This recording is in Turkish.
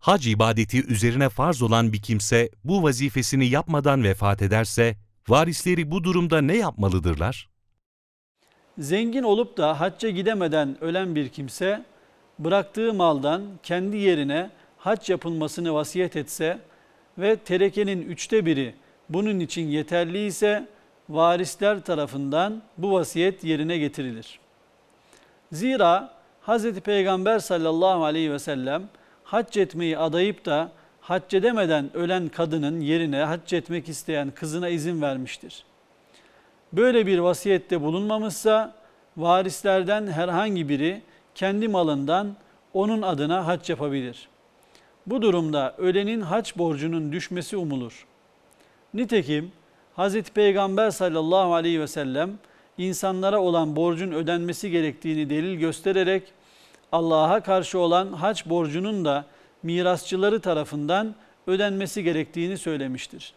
Hac ibadeti üzerine farz olan bir kimse bu vazifesini yapmadan vefat ederse, varisleri bu durumda ne yapmalıdırlar? Zengin olup da hacca gidemeden ölen bir kimse bıraktığı maldan kendi yerine hac yapılmasını vasiyet etse ve terekenin üçte biri bunun için yeterli ise varisler tarafından bu vasiyet yerine getirilir. Zira Hz. Peygamber sallallahu aleyhi ve sellem hac etmeyi adayıp da hac edemeden ölen kadının yerine hac etmek isteyen kızına izin vermiştir. Böyle bir vasiyette bulunmamışsa varislerden herhangi biri kendi malından onun adına hac yapabilir. Bu durumda ölenin hac borcunun düşmesi umulur. Nitekim Hz. Peygamber sallallahu aleyhi ve sellem insanlara olan borcun ödenmesi gerektiğini delil göstererek Allah'a karşı olan hac borcunun da mirasçıları tarafından ödenmesi gerektiğini söylemiştir.